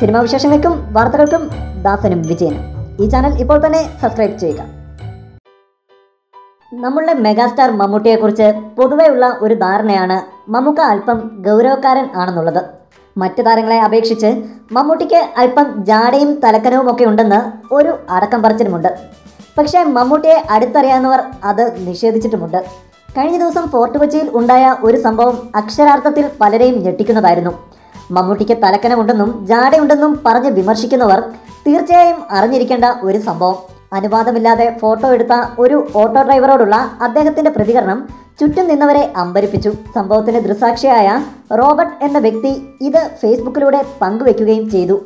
Cinema വിശേഷങ്ങൾക്കും വാർത്തകൾക്കും ദാസനും വിജയനും. ഈ ചാനൽ ഇപ്പോൾ തന്നെ സബ്സ്ക്രൈബ് ചെയ്യുക. നമ്മളുടെ മെഗാസ്റ്റാർ മമ്മൂട്ടിയെക്കുറിച്ച് പൊതുവെയുള്ള ഒരു ധാരണയാണ് മമ്മൂക്ക അല്പം ഗൗരവക്കാരൻ ആണെന്നുള്ളത്. മറ്റ് താരങ്ങളെ അപേക്ഷിച്ച് മമ്മൂട്ടിക്ക് അല്പം ജാടയും തലക്കനവും ഒക്കെ ഉണ്ടെന്ന് ഒരു അടക്കം പറച്ചിലുമുണ്ട്. പക്ഷേ മമ്മൂട്ടിയെ അടുത്തറിയാവുന്നവർ അത് നിഷേധിച്ചിട്ടുമുണ്ട്. കഴിഞ്ഞ ദിവസം ഫോർട്ട് കൊച്ചിയിൽ ഉണ്ടായ ഒരു സംഭവം അക്ഷരാർത്ഥത്തിൽ പലരെയും ഞെട്ടിക്കുന്നതായിരുന്നു. മമ്മൂട്ടിക്ക് തലക്കനമുണ്ടെന്നും ജാടയുണ്ടെന്നും പറഞ്ഞ് വിമർശിക്കുന്നവർ തീർച്ചയായും അറിഞ്ഞിരിക്കേണ്ട ഒരു സംഭവം. അനുവാദമില്ലാതെ ഫോട്ടോ എടുത്ത ഒരു ഓട്ടോ ഡ്രൈവറോടുള്ള അദ്ദേഹത്തിന്റെ പ്രതികരണം ചുറ്റും നിന്നവരെ അമ്പരിപ്പിച്ചു. സംഭവത്തിന് ദൃസാക്ഷിയായ റോബർട്ട് എന്ന വ്യക്തി ഇത് ഫേസ്ബുക്കിലൂടെ പങ്കുവെക്കുകയും ചെയ്തു.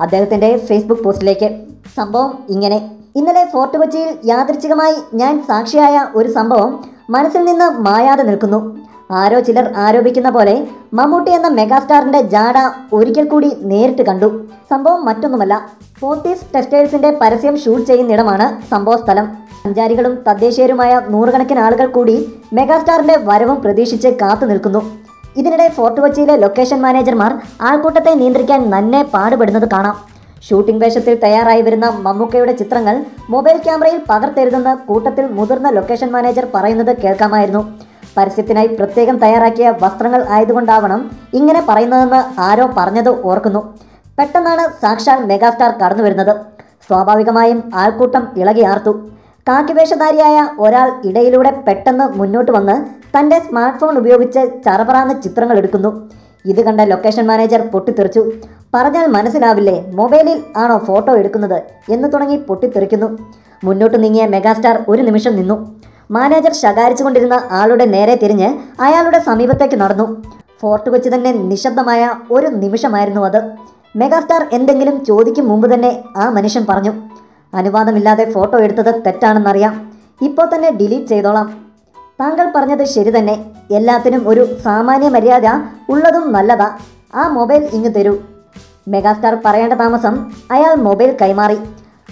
അദ്ദേഹത്തിന്റെ ഫേസ്ബുക്ക് പോസ്റ്റിലേക്ക് സംഭവം ഇങ്ങനെ. ഇന്നലെ ഫോർട്ട് കൊച്ചിയിൽ യാദൃച്ഛികമായി ഞാൻ സാക്ഷിയായ ഒരു സംഭവം മനസ്സിൽ നിന്ന് മായാതെ നിൽക്കുന്നു. ആരോ ചിലർ ആരോപിക്കുന്ന പോലെ മമ്മൂട്ടി എന്ന മെഗാസ്റ്റാറിന്റെ ജാട ഒരിക്കൽ കൂടി നേരിട്ട് കണ്ടു. സംഭവം മറ്റൊന്നുമല്ല. ഫോർട്ടീസ് ടെക്സ്റ്റൈൽസിന്റെ പരസ്യം ഷൂട്ട് ചെയ്യുന്നിടമാണ് സംഭവ സ്ഥലം. സഞ്ചാരികളും തദ്ദേശീയരുമായ നൂറുകണക്കിന് ആളുകൾ കൂടി മെഗാസ്റ്റാറിന്റെ വരവും പ്രതീക്ഷിച്ച് കാത്തു നിൽക്കുന്നു. ഇതിനിടെ ഫോർട്ട് കൊച്ചിയിലെ ലൊക്കേഷൻ മാനേജർമാർ ആൾക്കൂട്ടത്തെ നിയന്ത്രിക്കാൻ നന്നെ പാടുപെടുന്നത് കാണാം. ഷൂട്ടിംഗ് വേഷത്തിൽ തയ്യാറായി വരുന്ന മമ്മൂക്കയുടെ ചിത്രങ്ങൾ മൊബൈൽ ക്യാമറയിൽ പകർത്തെഴുതുന്ന കൂട്ടത്തിൽ മുതിർന്ന ലൊക്കേഷൻ മാനേജർ പറയുന്നത് കേൾക്കാമായിരുന്നു. പരസ്യത്തിനായി പ്രത്യേകം തയ്യാറാക്കിയ വസ്ത്രങ്ങൾ ആയതുകൊണ്ടാവണം ഇങ്ങനെ പറയുന്നതെന്ന് ആരോ പറഞ്ഞത് ഓർക്കുന്നു. പെട്ടെന്നാണ് സാക്ഷാൽ മെഗാസ്റ്റാർ കടന്നു വരുന്നത്. സ്വാഭാവികമായും ആൾക്കൂട്ടം ഇളകിയാർത്തു കാക്കിവേഷധാരിയായ ഒരാൾ ഇടയിലൂടെ പെട്ടെന്ന് മുന്നോട്ട് വന്ന് തന്റെ സ്മാർട്ട് ഫോൺ ഉപയോഗിച്ച് ചറപറാന്ന് ചിത്രങ്ങൾ എടുക്കുന്നു. ഇത് കണ്ട ലൊക്കേഷൻ മാനേജർ പൊട്ടിത്തെറിച്ചു. പറഞ്ഞാൽ മനസ്സിലാവില്ലേ മൊബൈലിൽ ആണോ ഫോട്ടോ എടുക്കുന്നത് എന്ന് തുടങ്ങി പൊട്ടിത്തെറിക്കുന്നു. മുന്നോട്ട് നീങ്ങിയ മെഗാസ്റ്റാർ ഒരു നിമിഷം നിന്നു. മാനേജർ ശകാരിച്ചുകൊണ്ടിരുന്ന ആളുടെ നേരെ തിരിഞ്ഞ് അയാളുടെ സമീപത്തേക്ക് നടന്നു. ഫോർട്ട് കൊച്ചി തന്നെ നിശബ്ദമായ ഒരു നിമിഷമായിരുന്നു അത്. മെഗാസ്റ്റാർ എന്തെങ്കിലും ചോദിക്കും മുമ്പ് തന്നെ ആ മനുഷ്യൻ പറഞ്ഞു അനുവാദമില്ലാതെ ഫോട്ടോ എടുത്തത് തെറ്റാണെന്നറിയാം. ഇപ്പോൾ തന്നെ ഡിലീറ്റ് ചെയ്തോളാം. താങ്കൾ പറഞ്ഞത് ശരി തന്നെ. എല്ലാത്തിനും ഒരു സാമാന്യ മര്യാദ ഉള്ളതും നല്ലതാ. ആ മൊബൈൽ ഇങ്ങ് തരൂ. മെഗാസ്റ്റാർ പറയേണ്ട താമസം അയാൾ മൊബൈൽ കൈമാറി.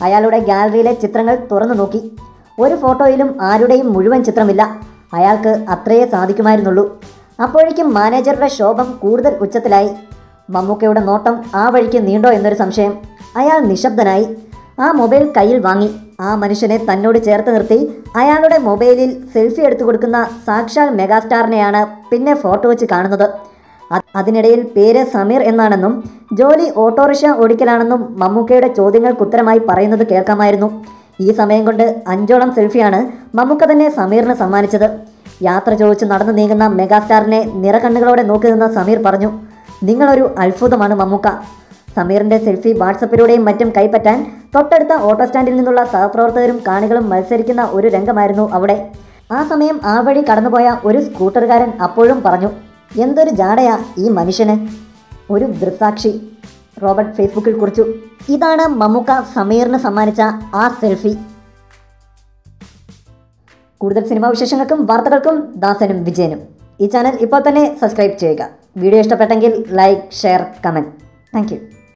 അയാളുടെ ഗാലറിയിലെ ചിത്രങ്ങൾ തുറന്നു നോക്കി. ഒരു ഫോട്ടോയിലും ആരുടെയും മുഴുവൻ ചിത്രമില്ല. അയാൾക്ക് അത്രയേ സാധിക്കുമായിരുന്നുള്ളൂ. അപ്പോഴേക്കും മാനേജറുടെ ശോഭം കൂടുതൽ ഉച്ചത്തിലായി. മമ്മൂക്കയുടെ നോട്ടം ആ വഴിക്ക് നീണ്ടോ എന്നൊരു സംശയം. അയാൾ നിശബ്ദനായി ആ മൊബൈൽ കയ്യിൽ വാങ്ങി. ആ മനുഷ്യനെ തന്നോട് ചേർത്ത് നിർത്തി അയാളുടെ മൊബൈലിൽ സെൽഫി എടുത്തു കൊടുക്കുന്ന സാക്ഷാൽ മെഗാസ്റ്റാറിനെയാണ് പിന്നെ ഫോട്ടോ വെച്ച് കാണുന്നത്. അതിനിടയിൽ പേര് സമീർ എന്നാണെന്നും ജോലി ഓട്ടോറിക്ഷ ഓടിക്കലാണെന്നും മമ്മൂക്കയുടെ ചോദ്യങ്ങൾക്ക് ഉത്തരമായി പറയുന്നത് കേൾക്കാമായിരുന്നു. ഈ സമയം കൊണ്ട് അഞ്ചോളം സെൽഫിയാണ് മമ്മൂക്ക തന്നെ സമീറിന് സമ്മാനിച്ചത്. യാത്ര ചോദിച്ച് നടന്നു നീങ്ങുന്ന മെഗാസ്റ്റാറിനെ നിറകണ്ണുകളോടെ നോക്കി നിന്ന സമീർ പറഞ്ഞു നിങ്ങളൊരു അത്ഭുതമാണ് മമ്മൂക്ക. സമീറിന്റെ സെൽഫി വാട്സപ്പിലൂടെയും മറ്റും കൈപ്പറ്റാൻ തൊട്ടടുത്ത ഓട്ടോ സ്റ്റാൻഡിൽ നിന്നുള്ള സഹപ്രവർത്തകരും കാണികളും മത്സരിക്കുന്ന ഒരു രംഗമായിരുന്നു അവിടെ. ആ സമയം ആ വഴി കടന്നുപോയ ഒരു സ്കൂട്ടറുകാരൻ അപ്പോഴും പറഞ്ഞു എന്തൊരു ജാടയാ ഈ മനുഷ്യന്. ഒരു ദൃസാക്ഷി. റോബർട്ട് ഫേസ്ബുക്കിൽ കുറിച്ചു. ഇതാണ് മമ്മൂക്ക സമീറിന് സമ്മാനിച്ച ആ സെൽഫി. കൂടുതൽ സിനിമാ വിശേഷങ്ങൾക്കും വാർത്തകൾക്കും ദാസനും വിജയനും. ഈ ചാനൽ ഇപ്പോൾ തന്നെ സബ്സ്ക്രൈബ് ചെയ്യുക. വീഡിയോ ഇഷ്ടപ്പെട്ടെങ്കിൽ ലൈക്ക് ഷെയർ കമന്റ്. താങ്ക്